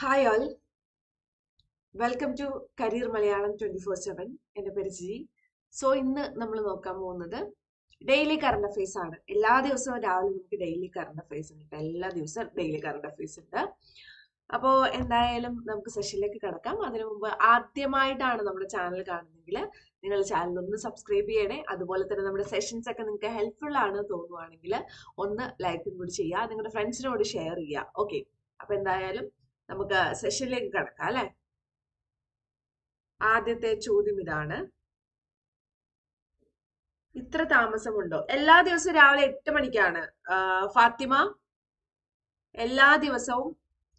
Hi all welcome to career Malayalam twenty four seven എന്റെ പേര് G so ഇന്ന് നമ്മൾ നോക്കാൻ പോകുന്നത് ഡെയിലി കറണ്ട് അഫയേഴ്സ് ആണ്. എല്ലാ ദിവസവും രാവിലെ നമുക്ക് ഡെയിലി കറണ്ട് അഫയേഴ്സ് ഉണ്ട്. എല്ലാ ദിവസവും ഡെയിലി കറണ്ട് അഫയേഴ്സ് ഉണ്ട്. അപ്പോൾ എന്തായാലും നമുക്ക് സെഷനിലേക്ക് കിടക്കാം. അതിനു മുമ്പ് ആദ്യമായിട്ടാണ് നമ്മുടെ ചാനൽ കാണുന്നതെങ്കിൽ നിങ്ങൾ ചാനൽ ഒന്ന് സബ്സ്ക്രൈബ് ചെയ്യണേ. അതുപോലെ തന്നെ നമ്മുടെ സെഷൻസ് ഒക്കെ നിങ്ങൾക്ക് ഹെൽപ്ഫുൾ ആണ് തോന്നുവാണെങ്കിൽ ഒന്ന് ലൈക്കും കൂടി ചെയ്യുക. നിങ്ങളുടെ ഫ്രണ്ട്സിനോട് ഷെയർ ചെയ്യുക. ഓക്കെ അപ്പോൾ എന്തായാലും നമുക്ക് സെഷനിലേക്ക് കിടക്കാം അല്ലെ? ആദ്യത്തെ ചോദ്യം ഇതാണ്. ഇത്ര താമസമുണ്ടോ? എല്ലാ ദിവസവും രാവിലെ എട്ട് മണിക്കാണ്. ഫാത്തിമ എല്ലാ ദിവസവും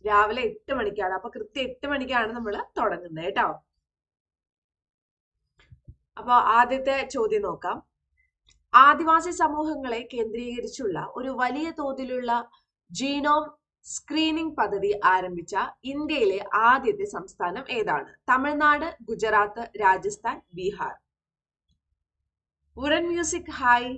രാവിലെ എട്ട് മണിക്കാണ്. അപ്പൊ കൃത്യം എട്ട് മണിക്കാണ് നമ്മൾ തുടങ്ങുന്നത് കേട്ടോ. അപ്പൊ ആദ്യത്തെ ചോദ്യം നോക്കാം. ആദിവാസി സമൂഹങ്ങളെ കേന്ദ്രീകരിച്ചുള്ള ഒരു വലിയ തോതിലുള്ള ജീനോം സ്ക്രീനിംഗ് പദ്ധതി ആരംഭിച്ച ഇന്ത്യയിലെ ആദ്യത്തെ സംസ്ഥാനം ഏതാണ്? തമിഴ്നാട് ഗുജറാത്ത് രാജസ്ഥാൻ ബീഹാർ. ഉറൻ മ്യൂസിക് ഹായ്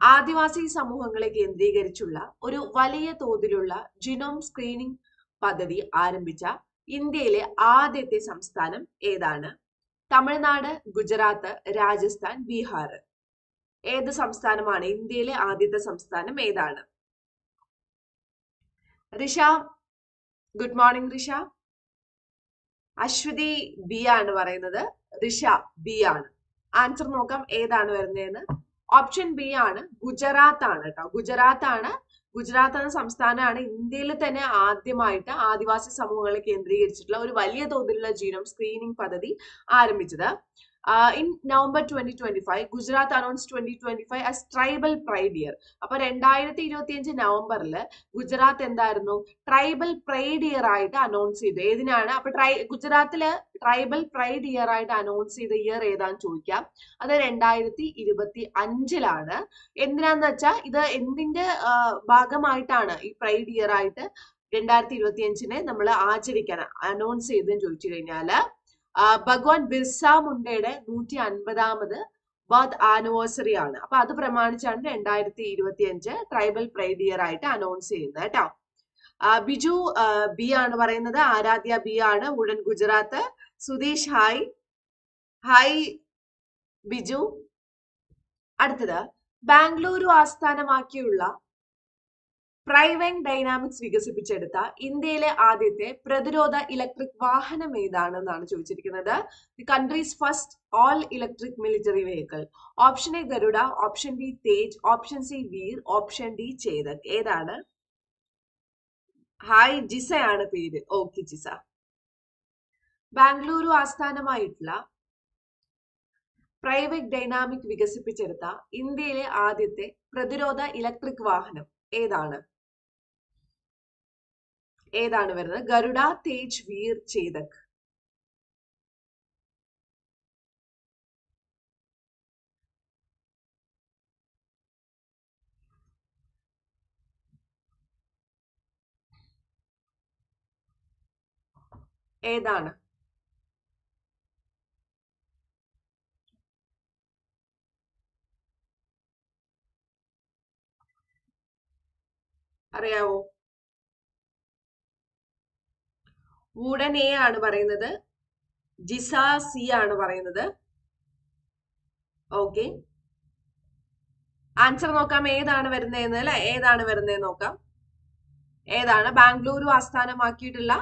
ആദിവാസി സമൂഹങ്ങളെ കേന്ദ്രീകരിച്ചുള്ള ഒരു വലിയ തോതിലുള്ള ജിനോം സ്ക്രീനിംഗ് പദ്ധതി ആരംഭിച്ച ഇന്ത്യയിലെ ആദ്യത്തെ സംസ്ഥാനം ഏതാണ്? തമിഴ്നാട് ഗുജറാത്ത് രാജസ്ഥാൻ ബീഹാർ. ഏത് സംസ്ഥാനമാണ് ഇന്ത്യയിലെ ആദ്യത്തെ സംസ്ഥാനം ഏതാണ്? Risha good morning Risha. Aswathy B ആണ് പറയുന്നത്. റിഷ ബി ആണ്. ആൻസർ നോക്കാം ഏതാണ് വരുന്നതെന്ന്. ഓപ്ഷൻ ബി ആണ് ഗുജറാത്ത് ആണ് കേട്ടോ. ഗുജറാത്ത് ആണ്. ഗുജറാത്ത് എന്ന സംസ്ഥാനമാണ് ഇന്ത്യയിൽ തന്നെ ആദ്യമായിട്ട് ആദിവാസി സമൂഹങ്ങളെ കേന്ദ്രീകരിച്ചിട്ടുള്ള ഒരു വലിയ തോതിലുള്ള ജീനോം സ്ക്രീനിംഗ് പദ്ധതി ആരംഭിച്ചത്. In November twenty twenty five Gujarat announce twenty twenty five as tribal pride year അപ്പൊ രണ്ടായിരത്തി ഇരുപത്തി അഞ്ച് നവംബറിൽ ഗുജറാത്ത് എന്തായിരുന്നു? ട്രൈബൽ പ്രൈഡ് ഇയർ ആയിട്ട് അനൗൺസ് ചെയ്തു. ഏതിനാണ്? അപ്പൊ ട്രൈ ഗുജറാത്തിൽ ട്രൈബൽ പ്രൈഡ് ഇയർ ആയിട്ട് അനൗൺസ് ചെയ്ത ഇയർ ഏതാന്ന് ചോദിക്കാം. അത് രണ്ടായിരത്തി ഇരുപത്തി അഞ്ചിലാണ് എന്തിനാന്ന് വെച്ചാൽ ഇത് എന്തിന്റെ ഭാഗമായിട്ടാണ് ഈ പ്രൈഡ് ഇയർ ആയിട്ട് രണ്ടായിരത്തി ഇരുപത്തി അഞ്ചിനെ നമ്മൾ ആചരിക്കാൻ അനൗൺസ് ചെയ്തെന്ന് ചോദിച്ചു കഴിഞ്ഞാൽ ഭഗവാൻ ബിർസ മുണ്ടയുടെ നൂറ്റി അൻപതാമത് ബർത്ത് ആനിവേഴ്സറി ആണ്. അപ്പൊ അത് പ്രമാണിച്ചാണ് രണ്ടായിരത്തി ഇരുപത്തി അഞ്ച് ട്രൈബൽ പ്രൈഡ് ഇയർ ആയിട്ട് അനൗൺസ് ചെയ്യുന്നത് കേട്ടോ. ബിജു ബി ആണ് പറയുന്നത്. ആരാധ്യ ബി ആണ്. ഉടൻ Gujarat. Sudheesh hi hi Biju. അടുത്തത്. ബാംഗ്ലൂരു ആസ്ഥാനമാക്കിയുള്ള പ്രൈവൻ ഡൈനാമിക്സ് വികസിപ്പിച്ചെടുത്ത ഇന്ത്യയിലെ ആദ്യത്തെ പ്രതിരോധ ഇലക്ട്രിക് വാഹനം ഏതാണെന്നാണ് ചോദിച്ചിരിക്കുന്നത്. The countries first all electric military vehicle option A Garuda option B Tej option C Veer option D Chetak ഏതാണ്? ഹായ് ജിസയാണ് പേര്. ഓക്കെ ജിസ. ബാംഗ്ലൂരു ആസ്ഥാനമായിട്ടുള്ള പ്രൈവറ്റ് ഡൈനാമിക് വികസിപ്പിച്ചെടുത്ത ഇന്ത്യയിലെ ആദ്യത്തെ പ്രതിരോധ ഇലക്ട്രിക് വാഹനം ഏതാണ്? ഏതാണ് വരുന്നത്? ഗരുഡ തേജ് വീർ ചേതക്. ഏതാണ്? അറിയാവോ? എ ആണ് പറയുന്നത് ജിസാസി ആണ് പറയുന്നത്. ഓക്കെ. ആൻസർ നോക്കാം ഏതാണ് വരുന്നതെന്ന് അല്ലെ? ഏതാണ് വരുന്നതെന്ന് നോക്കാം. ഏതാണ്? ബാംഗ്ലൂരു ആസ്ഥാനമാക്കിയിട്ടുള്ള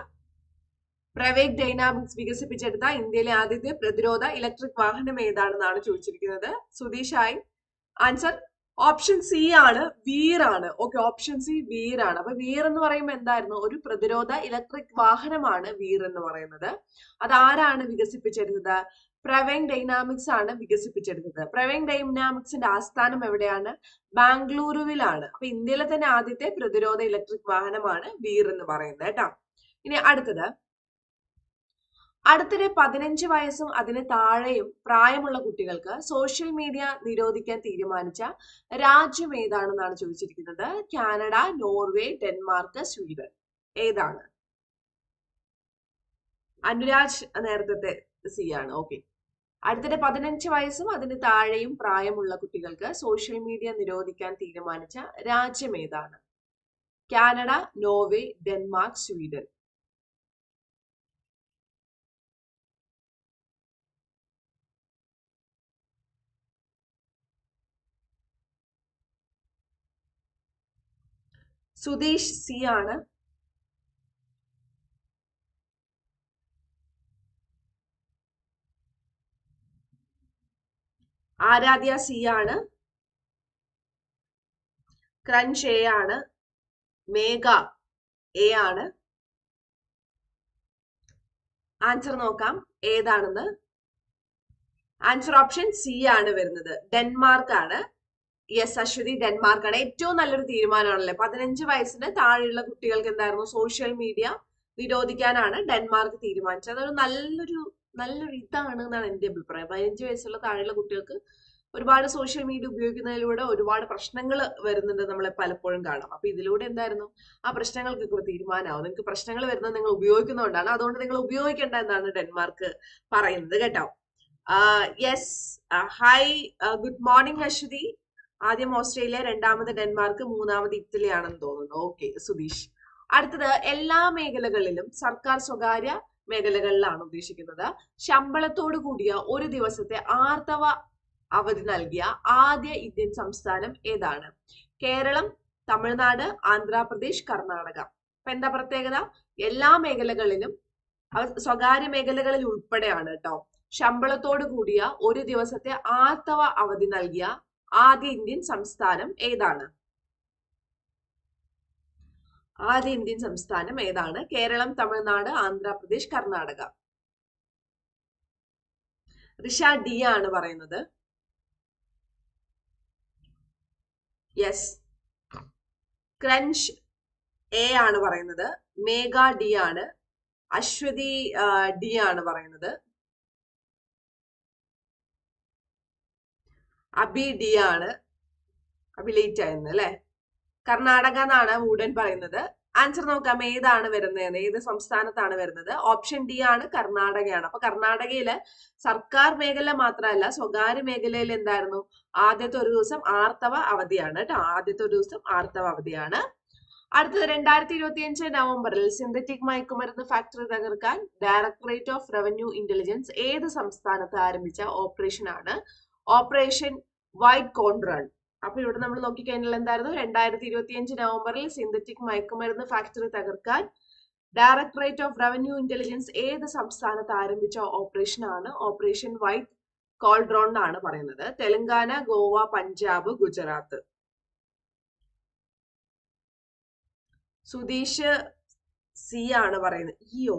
പ്രൈവേറ്റ് ഡൈനാമിക്സ് വികസിപ്പിച്ചെടുത്ത ഇന്ത്യയിലെ ആദ്യത്തെ പ്രതിരോധ ഇലക്ട്രിക് വാഹനം ഏതാണെന്നാണ് ചോദിച്ചിരിക്കുന്നത്. സുധീഷായി ആൻസർ ഓപ്ഷൻ സി ആണ് വീറാണ്. ഓക്കെ ഓപ്ഷൻ സി വീറാണ്. അപ്പൊ വീർ എന്ന് പറയുമ്പോൾ എന്തായിരുന്നു? ഒരു പ്രതിരോധ ഇലക്ട്രിക് വാഹനമാണ് വീർ എന്ന് പറയുന്നത്. അത് ആരാണ് വികസിപ്പിച്ചെടുത്തത്? പ്രവൈൻ ഡൈനാമിക്സ് ആണ് വികസിപ്പിച്ചെടുത്തത്. പ്രവൈൻ ഡൈനാമിക്സിന്റെ ആസ്ഥാനം എവിടെയാണ്? ബാംഗ്ലൂരുവിലാണ്. അപ്പൊ ഇന്ത്യയിലെ തന്നെ ആദ്യത്തെ പ്രതിരോധ ഇലക്ട്രിക് വാഹനമാണ് വീർ എന്ന് പറയുന്നത് കേട്ടോ. ഇനി അടുത്തത്. അടുത്തിടെ പതിനഞ്ച് വയസ്സും അതിന് താഴെയും പ്രായമുള്ള കുട്ടികൾക്ക് സോഷ്യൽ മീഡിയ നിരോധിക്കാൻ തീരുമാനിച്ച രാജ്യം ഏതാണെന്നാണ് ചോദിച്ചിരിക്കുന്നത്? Canada Norway Denmark Sweden. ഏതാണ്? അനുരാജ് നേരത്തെ സി ആണ്. ഓക്കെ അടുത്തിടെ പതിനഞ്ച് വയസ്സും അതിന് താഴെയും പ്രായമുള്ള കുട്ടികൾക്ക് സോഷ്യൽ മീഡിയ നിരോധിക്കാൻ തീരുമാനിച്ച രാജ്യം ഏതാണ്? Canada Norway Denmark Sweden. Sudheesh C ആണ്. ആരാധ്യ സി ആണ്. ക്രഞ്ച് എ ആണ്. മേഘ എ ആണ്. ആൻസർ നോക്കാം. ഏതാണെന്ന്? ആൻസർ ഓപ്ഷൻ സി ആണ് വരുന്നത്. ഡെൻമാർക്ക് ആണ്. യെസ് അശ്വതി ഡെൻമാർക്ക് ആണ് ഏറ്റവും നല്ലൊരു തീരുമാനമാണല്ലേ? പതിനഞ്ച് വയസ്സിന് താഴെയുള്ള കുട്ടികൾക്ക് എന്തായിരുന്നു? സോഷ്യൽ മീഡിയ നിരോധിക്കാനാണ് ഡെൻമാർക്ക് തീരുമാനിച്ചത്. അതൊരു നല്ലൊരു നല്ലൊരു ഇതാണ് എന്നാണ് എന്റെ അഭിപ്രായം. പതിനഞ്ച് വയസ്സുള്ള താഴെയുള്ള കുട്ടികൾക്ക് ഒരുപാട് സോഷ്യൽ മീഡിയ ഉപയോഗിക്കുന്നതിലൂടെ ഒരുപാട് പ്രശ്നങ്ങൾ വരുന്നുണ്ട് നമ്മളെ പലപ്പോഴും കാണാം. അപ്പൊ ഇതിലൂടെ എന്തായിരുന്നു? ആ പ്രശ്നങ്ങൾക്ക് ഒരു തീരുമാനമാവും. നിങ്ങൾക്ക് പ്രശ്നങ്ങൾ വരുന്നത് നിങ്ങൾ ഉപയോഗിക്കുന്നതുകൊണ്ടാണ്. അതുകൊണ്ട് നിങ്ങൾ ഉപയോഗിക്കേണ്ട എന്നാണ് ഡെൻമാർക്ക് പറയുന്നത് കേട്ടോ. Yes hi good morning Aswathy ആദ്യം ഓസ്ട്രേലിയ രണ്ടാമത് ഡെൻമാർക്ക് മൂന്നാമത് ഇറ്റലി ആണെന്ന് തോന്നുന്നു. ഓക്കെ സുധീഷ്. അടുത്തത് എല്ലാ മേഖലകളിലും സർക്കാർ സ്വകാര്യ മേഖലകളിലാണ് ഉദ്ദേശിക്കുന്നത്. ശമ്പളത്തോടു കൂടിയ ഒരു ദിവസത്തെ ആർത്തവ അവധി നൽകിയ ആദ്യ ഇന്ത്യൻ സംസ്ഥാനം ഏതാണ്? കേരളം തമിഴ്നാട് ആന്ധ്രാപ്രദേശ് കർണാടക. അപ്പൊ എന്താ പ്രത്യേകത? എല്ലാ മേഖലകളിലും സ്വകാര്യ മേഖലകളിൽ ഉൾപ്പെടെയാണ് കേട്ടോ. ശമ്പളത്തോടു കൂടിയ ഒരു ദിവസത്തെ ആർത്തവ അവധി നൽകിയ ആദ്യ ഇന്ത്യൻ സംസ്ഥാനം ഏതാണ്? ആദ്യ ഇന്ത്യൻ സംസ്ഥാനം ഏതാണ്? കേരളം തമിഴ്നാട് ആന്ധ്രാപ്രദേശ് കർണാടക. റിഷ ഡി ആണ് പറയുന്നത്. യെസ്. ക്രഞ്ച് എ ആണ് പറയുന്നത്. മേഘ ഡി ആണ്. അശ്വതി ഡി ആണ് പറയുന്നത്. അബി ഡി ആണ് അബി ലേറ്റ് ആയിരുന്നു അല്ലെ? കർണാടക എന്നാണ് വുഡൻ പറയുന്നത്. ആൻസർ നോക്കാം ഏതാണ് വരുന്നത് ഏത് സംസ്ഥാനത്താണ് വരുന്നത്? ഓപ്ഷൻ ഡി ആണ് കർണാടകയാണ്. അപ്പൊ കർണാടകയിൽ സർക്കാർ മേഖല മാത്രമല്ല സ്വകാര്യ മേഖലയിൽ എന്തായിരുന്നു? ആദ്യത്തെ ഒരു ദിവസം ആർത്തവ അവധിയാണ് കേട്ടോ. ആദ്യത്തെ ഒരു ദിവസം ആർത്തവ അവധിയാണ്. അടുത്തത് രണ്ടായിരത്തി ഇരുപത്തി അഞ്ച് നവംബറിൽ സിന്തറ്റിക് മയക്കുമരുന്ന് ഫാക്ടറി തകർക്കാൻ ഡയറക്ടറേറ്റ് ഓഫ് റവന്യൂ ഇന്റലിജൻസ് ഏത് സംസ്ഥാനത്ത് ആരംഭിച്ച ഓപ്പറേഷൻ ആണ്? ഓപ്പറേഷൻ വൈറ്റ് കോൺട്രൺ അപ്പൊ ഇവിടെ നമ്മൾ നോക്കിക്കഴിഞ്ഞാൽ എന്തായിരുന്നു? രണ്ടായിരത്തി ഇരുപത്തി അഞ്ച് നവംബറിൽ സിന്തറ്റിക് മയക്കുമരുന്ന് ഫാക്ടറി തകർക്കാൻ ഡയറക്ടറേറ്റ് ഓഫ് റവന്യൂ ഇന്റലിജൻസ് ഏത് സംസ്ഥാനത്ത് ആരംഭിച്ച ഓപ്പറേഷൻ ആണ്? ഓപ്പറേഷൻ വൈറ്റ് കോൾഡ്രോൺ എന്നാണ് പറയുന്നത്. തെലങ്കാന ഗോവ പഞ്ചാബ് ഗുജറാത്ത്. സുധീഷ് സി ആണ് പറയുന്നത്. ഇയോ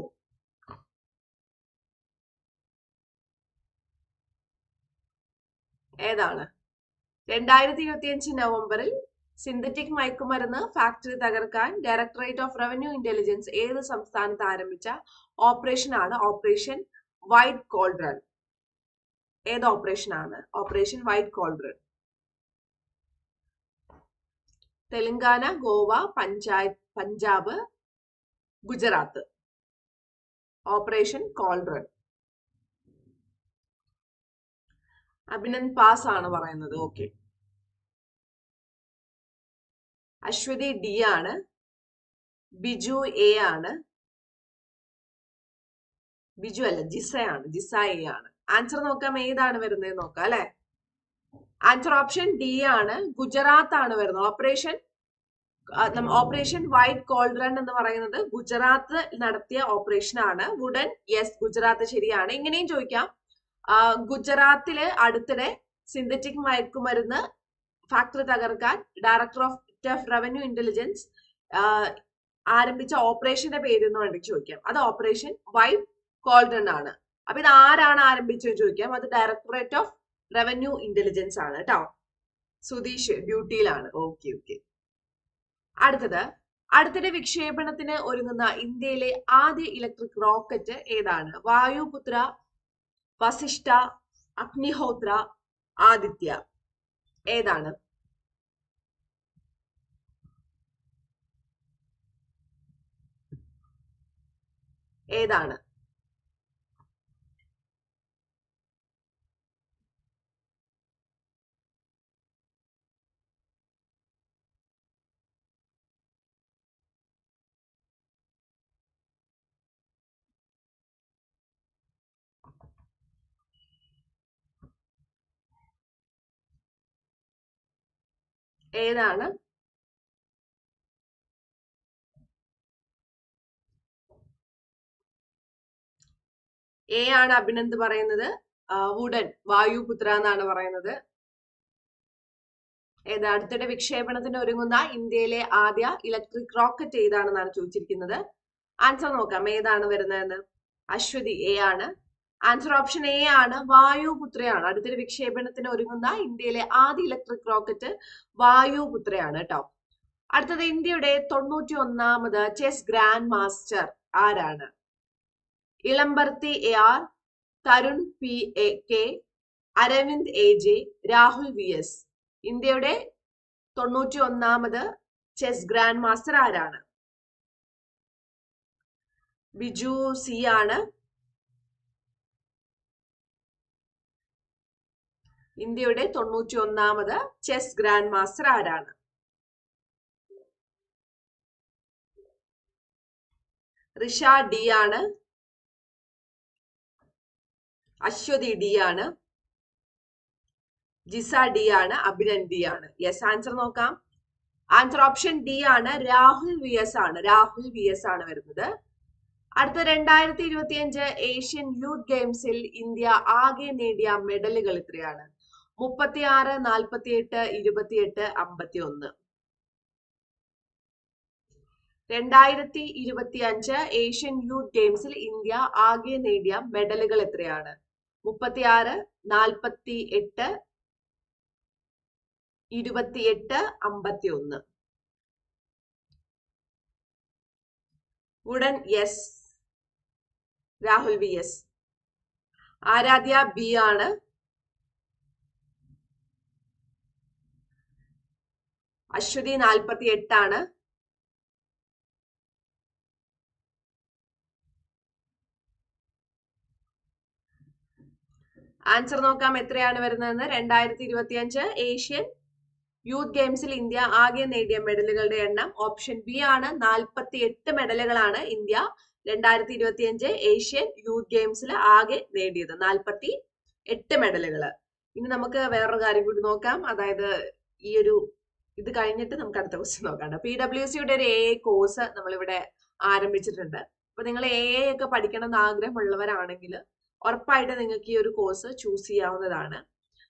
ഏതാണ്? രണ്ടായിരത്തി ഇരുപത്തിയഞ്ച് നവംബറിൽ സിന്തറ്റിക് മയക്കുമരുന്ന് ഫാക്ടറി തകർക്കാൻ ഡയറക്ടറേറ്റ് ഓഫ് റവന്യൂ ഇന്റലിജൻസ് ഏത് സംസ്ഥാനത്ത് ആരംഭിച്ച ഓപ്പറേഷൻ ആണ് ഓപ്പറേഷൻ വൈറ്റ് കോൾഡ്രൺ? ഏത് ഓപ്പറേഷൻ ആണ് operation white cauldron. Telangana Goa panchayat Punjab Gujarat. Operation cauldron. Abhinand pass ആണ് പറയുന്നത്. ഓക്കെ. അശ്വതി ഡി ആണ്. ബിജു എ ആണ്. ബിജു അല്ല ജിസയാണ് ജിസ എ ആണ്. ആൻസർ നോക്കാം ഏതാണ് വരുന്നത് നോക്കാം അല്ലെ? ആൻസർ ഓപ്ഷൻ ഡി ആണ്. ഗുജറാത്ത് ആണ് വരുന്നത്. ഓപ്പറേഷൻ ഓപ്പറേഷൻ വൈറ്റ് കോൾഡ്രൺ എന്ന് പറയുന്നത് ഗുജറാത്ത് നടത്തിയ ഓപ്പറേഷൻ ആണ്. വുഡൻ യെസ് ഗുജറാത്ത് ശരിയാണ്. ഇങ്ങനെയും ചോദിക്കാം. ഗുജറാത്തിൽ അടുത്തിടെ സിന്തറ്റിക് മയക്കുമരുന്ന് ഫാക്ടറി തകർക്കാൻ ഡയറക്ടർ ഓഫ് റവന്യൂ ഇന്റലിജൻസ് ആരംഭിച്ച ഓപ്പറേഷന്റെ പേര് എന്ന് വേണ്ടി ചോദിക്കാം. അത് ഓപ്പറേഷൻ വൈബ് കോൾഡൺ ആണ്. അപ്പൊ ഇത് ആരാണ് ആരംഭിച്ചതെന്ന് ചോദിക്കാം. അത് ഡയറക്ടറേറ്റ് ഓഫ് റവന്യൂ ഇന്റലിജൻസ് ആണ് കേട്ടോ. സുധീഷ് ഡ്യൂട്ടിയിലാണ് ഓക്കെ ഓക്കെ അടുത്തത്. അടുത്തിടെ വിക്ഷേപണത്തിന് ഒരുങ്ങുന്ന ഇന്ത്യയിലെ ആദ്യ ഇലക്ട്രിക് റോക്കറ്റ് ഏതാണ്? വായുപുത്ര വസിഷ്ഠ അഗ്നിഹോത്ര ആദിത്യ. ഏതാണ്? ഏതാണ്? ഏതാണ്? എ ആണ് അഭിനന്ദ് പറയുന്നത്? വുഡൻ വായുപുത്ര എന്നാണ് പറയുന്നത്. ഏത് അടുത്തിടെ വിക്ഷേപണത്തിന് ഒരുങ്ങുന്ന ഇന്ത്യയിലെ ആദ്യ ഇലക്ട്രിക് റോക്കറ്റ് ഏതാണെന്നാണ് ചോദിച്ചിരിക്കുന്നത്? ആൻസർ നോക്കാം ഏതാണ് വരുന്നതെന്ന്. അശ്വതി എ ആണ്. ആൻസർ ഓപ്ഷൻ എ ആണ് വായുപുത്രയാണ്. അടുത്തൊരു വിക്ഷേപണത്തിന് ഒരുങ്ങുന്ന ഇന്ത്യയിലെ ആദ്യ ഇലക്ട്രിക് റോക്കറ്റ് വായുപുത്രയാണ് കേട്ടോ. അടുത്തത് ഇന്ത്യയുടെ തൊണ്ണൂറ്റി ഒന്നാമത് ചെസ് ഗ്രാൻഡ് മാസ്റ്റർ ആരാണ്? Ilamparthi A R Tarun P A K Aravind A J Rahul V S. ഇന്ത്യയുടെ തൊണ്ണൂറ്റി ഒന്നാമത് ചെസ് ഗ്രാൻഡ് മാസ്റ്റർ ആരാണ്? ബിജു സി ആണ്. ഇന്ത്യയുടെ തൊണ്ണൂറ്റി ഒന്നാമത് ചെസ് ഗ്രാൻഡ് മാസ്റ്റർ ആരാണ്? ഋഷ ഡി ആണ്. അശ്വതി ഡി ആണ്. ജിസ ഡി ആണ്. അഭിനൻ ഡി ആണ്. യെസ് ആൻസർ നോക്കാം. ആൻസർ ഓപ്ഷൻ ഡി ആണ്. രാഹുൽ വി എസ് ആണ്. രാഹുൽ വി എസ് ആണ് വരുന്നത്. അടുത്ത രണ്ടായിരത്തി ഇരുപത്തി അഞ്ച് ഏഷ്യൻ യൂത്ത് ഗെയിംസിൽ ഇന്ത്യ ആകെ നേടിയ മെഡലുകൾ എത്രയാണ് മുപ്പത്തിയാറ് നാൽപ്പത്തിയെട്ട് ഇരുപത്തിയെട്ട് അമ്പത്തി ഒന്ന് രണ്ടായിരത്തി ഇരുപത്തി അഞ്ച് ഏഷ്യൻ യൂത്ത് ഗെയിംസിൽ ഇന്ത്യ ആകെ നേടിയ മെഡലുകൾ എത്രയാണ്? മുപ്പത്തിയാറ് നാൽപ്പത്തി എട്ട് ഇരുപത്തിയെട്ട് അമ്പത്തി ഒന്ന് ഉടൻ yes. Rahul V S Aaradhya B ആണ്. അശ്വതി നാൽപ്പത്തി എട്ടാണ് ആൻസർ നോക്കാം എത്രയാണ് വരുന്നതെന്ന്. രണ്ടായിരത്തി ഇരുപത്തി അഞ്ച് ഏഷ്യൻ യൂത്ത് ഗെയിംസിൽ ഇന്ത്യ ആകെ നേടിയ മെഡലുകളുടെ എണ്ണം ഓപ്ഷൻ ബി ആണ്. നാൽപ്പത്തി എട്ട് മെഡലുകളാണ് ഇന്ത്യ രണ്ടായിരത്തി ഇരുപത്തി അഞ്ച് ഏഷ്യൻ യൂത്ത് ഗെയിംസിൽ ആകെ നേടിയത്. നാൽപ്പത്തി എട്ട് മെഡലുകൾ ഇനി നമുക്ക് വേറൊരു കാര്യം കൂടി നോക്കാം. അതായത് ഈ ഒരു ഇത് കഴിഞ്ഞിട്ട് നമുക്ക് അടുത്ത ക്വസ്റ്റ്യൻ നോക്കാം പി ഡബ്ല്യു സിയുടെ ഒരു എ എ കോഴ്സ് നമ്മളിവിടെ ആരംഭിച്ചിട്ടുണ്ട്. അപ്പൊ നിങ്ങൾ എ എ ഒക്കെ പഠിക്കണം എന്ന് ആഗ്രഹമുള്ളവരാണെങ്കിൽ ഉറപ്പായിട്ട് നിങ്ങൾക്ക് ഈ ഒരു കോഴ്സ് ചൂസ് ചെയ്യാവുന്നതാണ്.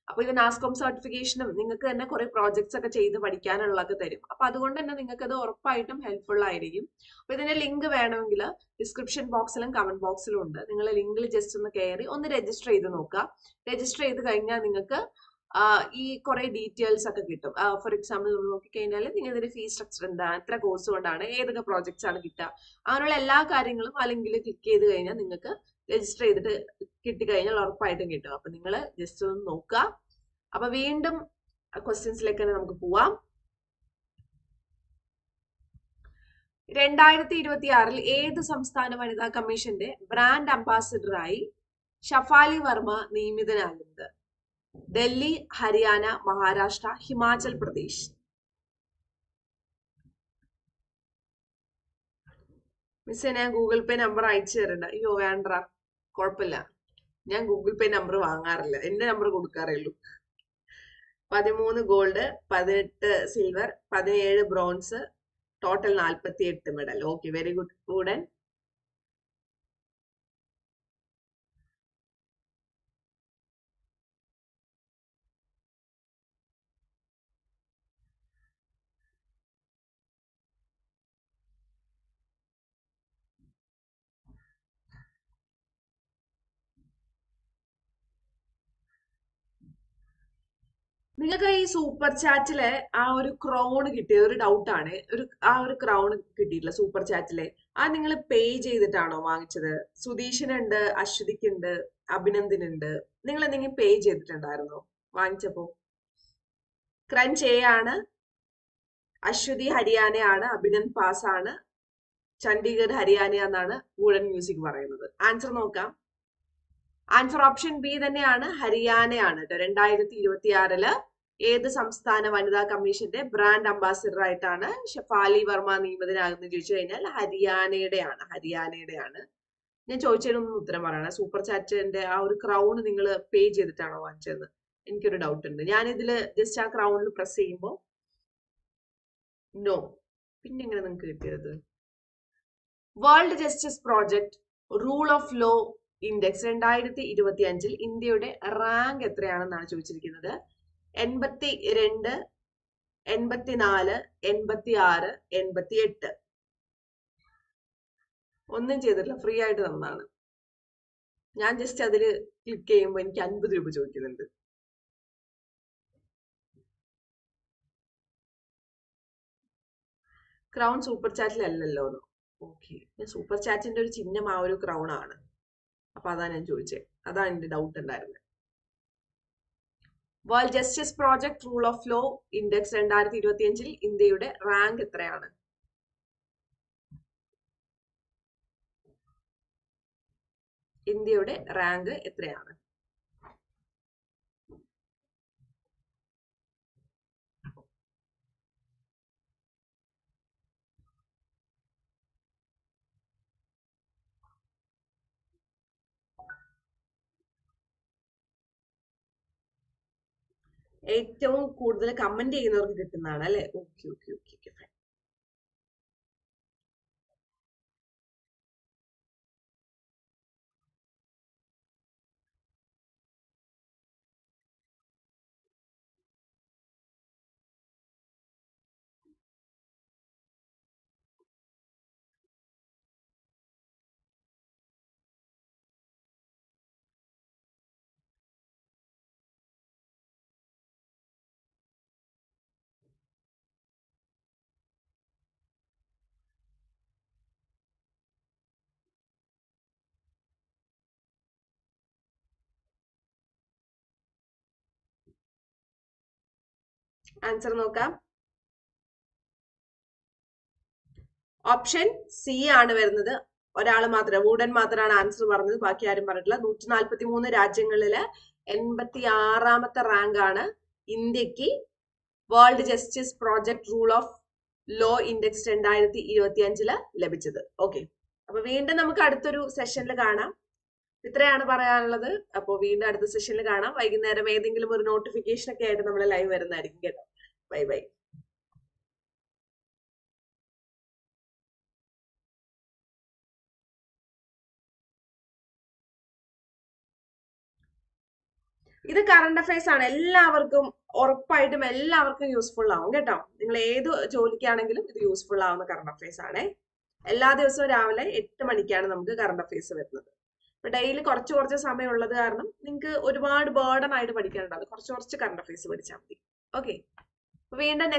അപ്പോൾ ഇത് നാസ്കോം സർട്ടിഫിക്കേഷനും നിങ്ങൾക്ക് തന്നെ കുറെ പ്രോജക്ട്സ് ഒക്കെ ചെയ്ത് പഠിക്കാനുള്ളതൊക്കെ തരും. അപ്പൊ അതുകൊണ്ട് തന്നെ നിങ്ങൾക്ക് അത് ഉറപ്പായിട്ടും ഹെൽപ്ഫുൾ ആയിരിക്കും. അപ്പൊ ഇതിന്റെ ലിങ്ക് വേണമെങ്കിൽ ഡിസ്ക്രിപ്ഷൻ ബോക്സിലും കമന്റ് ബോക്സിലും ഉണ്ട്. നിങ്ങൾ ലിങ്കിൽ ജസ്റ്റ് ഒന്ന് കയറി ഒന്ന് രജിസ്റ്റർ ചെയ്ത് നോക്കുക. രജിസ്റ്റർ ചെയ്ത് കഴിഞ്ഞാൽ നിങ്ങൾക്ക് ഈ കുറെ ഡീറ്റെയിൽസ് ഒക്കെ കിട്ടും. ഫോർ എക്സാമ്പിൾ നമ്മൾ നോക്കിക്കഴിഞ്ഞാൽ ഇതിന്റെ ഫീസ് സ്ട്രക്ചർ എന്താണ് എത്ര കോഴ്സ് കൊണ്ടാണ്? ഏതൊക്കെ പ്രോജക്ട്സ് ആണ് കിട്ടുക? അങ്ങനെയുള്ള എല്ലാ കാര്യങ്ങളും ആ ലിങ്കിൽ ക്ലിക്ക് ചെയ്ത് കഴിഞ്ഞാൽ നിങ്ങൾക്ക് രജിസ്റ്റർ ചെയ്തിട്ട് കിട്ടിക്കഴിഞ്ഞാൽ ഉറപ്പായിട്ടും കിട്ടും. അപ്പൊ നിങ്ങൾ ജസ്റ്റ് ഒന്ന് നോക്കുക. അപ്പൊ വീണ്ടും ക്വസ്റ്റ്യൻസിലേക്ക് തന്നെ നമുക്ക് പോവാം. രണ്ടായിരത്തി ഇരുപത്തി ആറിൽ ഏത് സംസ്ഥാന വനിതാ കമ്മീഷന്റെ ബ്രാൻഡ് അംബാസിഡറായി ഷഫാലി വർമ്മ നിയമിതനാകുന്നത്? ഡൽഹി ഹരിയാന മഹാരാഷ്ട്ര ഹിമാചൽ പ്രദേശ്. മിസ്സേ ഞാൻ ഗൂഗിൾ പേ നമ്പർ അയച്ചു തരണ്ട. അയ്യോ വേണ്ട. കുഴപ്പമില്ല. ഞാൻ ഗൂഗിൾ പേ നമ്പർ വാങ്ങാറില്ല. എന്റെ നമ്പർ കൊടുക്കാറേ ഉള്ളൂ പതിമൂന്ന് ഗോൾഡ് പതിനെട്ട് സിൽവർ പതിനേഴ് ബ്രോൺസ് ടോട്ടൽ നാൽപ്പത്തി എട്ട് മെഡൽ. Okay very good. ഉടൻ നിങ്ങൾക്ക് ഈ സൂപ്പർ ചാറ്റിലെ ആ ഒരു ക്രൗൺ കിട്ടിയ ഒരു ഡൗട്ട് ആണ്. ഒരു ആ ഒരു ക്രൗൺ കിട്ടിയിട്ടില്ല സൂപ്പർ ചാറ്റിലെ ആ നിങ്ങൾ പേ ചെയ്തിട്ടാണോ വാങ്ങിച്ചത്? സുധീഷിനുണ്ട് അശ്വതിക്കുണ്ട് അഭിനന്ദിനുണ്ട്. നിങ്ങൾ എന്തെങ്കിലും പേ ചെയ്തിട്ടുണ്ടായിരുന്നോ വാങ്ങിച്ചപ്പോ? ക്രഞ്ച് എ ആണ് അശ്വതി ഹരിയാനയാണ് അഭിനന്ദ് പാസ് ആണ് ചണ്ഡീഗഡ് ഹരിയാന എന്നാണ് ഗൂഡൻ മ്യൂസിക് പറയുന്നത്. ആൻസർ നോക്കാം. ആൻസർ ഓപ്ഷൻ ബി തന്നെയാണ് ഹരിയാനയാണ് കേട്ടോ. രണ്ടായിരത്തി ഇരുപത്തി ആറിൽ ഏത് സംസ്ഥാന വനിതാ കമ്മീഷന്റെ ബ്രാൻഡ് അംബാസിഡർ ആയിട്ടാണ് ഷെഫാലി വർമ്മ നിയമിതനാകുന്നത് ചോദിച്ചു കഴിഞ്ഞാൽ ഹരിയാനയുടെയാണ് ഹരിയാനയുടെയാണ്. ഞാൻ ചോദിച്ചതിനൊന്നും ഉത്തരം പറയണം സൂപ്പർ ചാറ്റിന്റെ ആ ഒരു ക്രൗൺ നിങ്ങൾ പേ ചെയ്തിട്ടാണോ വാങ്ങിച്ചത് എനിക്കൊരു ഡൗട്ട് ഉണ്ട്. ഞാൻ ഇതിൽ ജസ്റ്റ് ആ ക്രൗണിൽ പ്രസ് ചെയ്യുമ്പോൾ നോ പിന്നെ എങ്ങനെ നിങ്ങൾക്ക് കിട്ടിയത്? World justice project rule of law index രണ്ടായിരത്തി ഇരുപത്തി അഞ്ചിൽ ഇന്ത്യയുടെ റാങ്ക് എത്രയാണെന്നാണ് ചോദിച്ചിരിക്കുന്നത്? എൺപത്തി രണ്ട് എൺപത്തിനാല് എൺപത്തി ആറ് എൺപത്തി എട്ട് ഒന്നും ചെയ്തിട്ടില്ല ഫ്രീ ആയിട്ട് തന്നാണ് ഞാൻ ജസ്റ്റ് അതിൽ ക്ലിക്ക് ചെയ്യുമ്പോൾ എനിക്ക് അൻപത് രൂപ ചോദിക്കുന്നുണ്ട്. ക്രൗൺ സൂപ്പർ ചാറ്റിലല്ലല്ലോ ഓക്കെ ഞാൻ സൂപ്പർ ചാറ്റിന്റെ ഒരു ചിഹ്നം ആ ഒരു ക്രൗൺ ആണ്. അപ്പൊ അതാണ് ഞാൻ ചോദിച്ചത് അതാണ് എന്റെ ഡൗട്ട് ഉണ്ടായിരുന്നത് world justice project rule of law index രണ്ടായിരത്തി ഇരുപത്തി അഞ്ചിൽ ഇന്ത്യയുടെ റാങ്ക് എത്രയാണ്? ഇന്ത്യയുടെ റാങ്ക് എത്രയാണ്? ഏറ്റവും കൂടുതൽ കമന്റ് ചെയ്യുന്നവർക്ക് കിട്ടുന്നതാണ് അല്ലെ? Okay okay okay okay answer നോക്കാം. ഓപ്ഷൻ സി ആണ് വരുന്നത്. ഒരാൾ മാത്രം വൂഡൻ മാത്രമാണ് ആൻസർ പറഞ്ഞത്. ബാക്കി ആരും പറഞ്ഞിട്ടില്ല. നൂറ്റി നാൽപ്പത്തി മൂന്ന് രാജ്യങ്ങളിൽ എൺപത്തി ആറാമത്തെ റാങ്ക് ആണ് ഇന്ത്യയ്ക്ക് world justice project rule of law index രണ്ടായിരത്തി ഇരുപത്തി അഞ്ചിൽ ലഭിച്ചത്. ഓക്കെ അപ്പൊ വീണ്ടും നമുക്ക് അടുത്തൊരു സെഷനിൽ കാണാം. ഇത്രയാണ് പറയാനുള്ളത്. അപ്പോൾ വീണ്ടും അടുത്ത സെഷനിൽ കാണാം. വൈകുന്നേരം ഏതെങ്കിലും ഒരു നോട്ടിഫിക്കേഷൻ ഒക്കെ ആയിട്ട് നമ്മൾ ലൈവ് വരുന്നതായിരിക്കും കേട്ടോ. ബൈ ബൈ ഇത് കറണ്ട് അഫയേഴ്സ് ആണ്. എല്ലാവർക്കും ഉറപ്പായിട്ടും എല്ലാവർക്കും യൂസ്ഫുൾ ആവും കേട്ടോ. നിങ്ങൾ ഏത് ജോലിക്കാണെങ്കിലും ഇത് യൂസ്ഫുൾ ആവുന്ന കറണ്ട് അഫയേഴ്സ് ആണ്. എല്ലാ ദിവസവും രാവിലെ എട്ട് മണിക്കാണ് നമുക്ക് കറണ്ട് അഫയേഴ്സ് വരുന്നത്. ഡെയിലി കുറച്ച് കുറച്ച് സമയം ഉള്ളത് കാരണം നിങ്ങൾക്ക് ഒരുപാട് ബേർഡൺ ആയിട്ട് പഠിക്കാനുണ്ടാവും കുറച്ച് കുറച്ച് കറണ്ട് അഫയേഴ്സ് പഠിച്ചാൽ മതി. ഓക്കെ വീണ്ടും നെക്സ്റ്റ്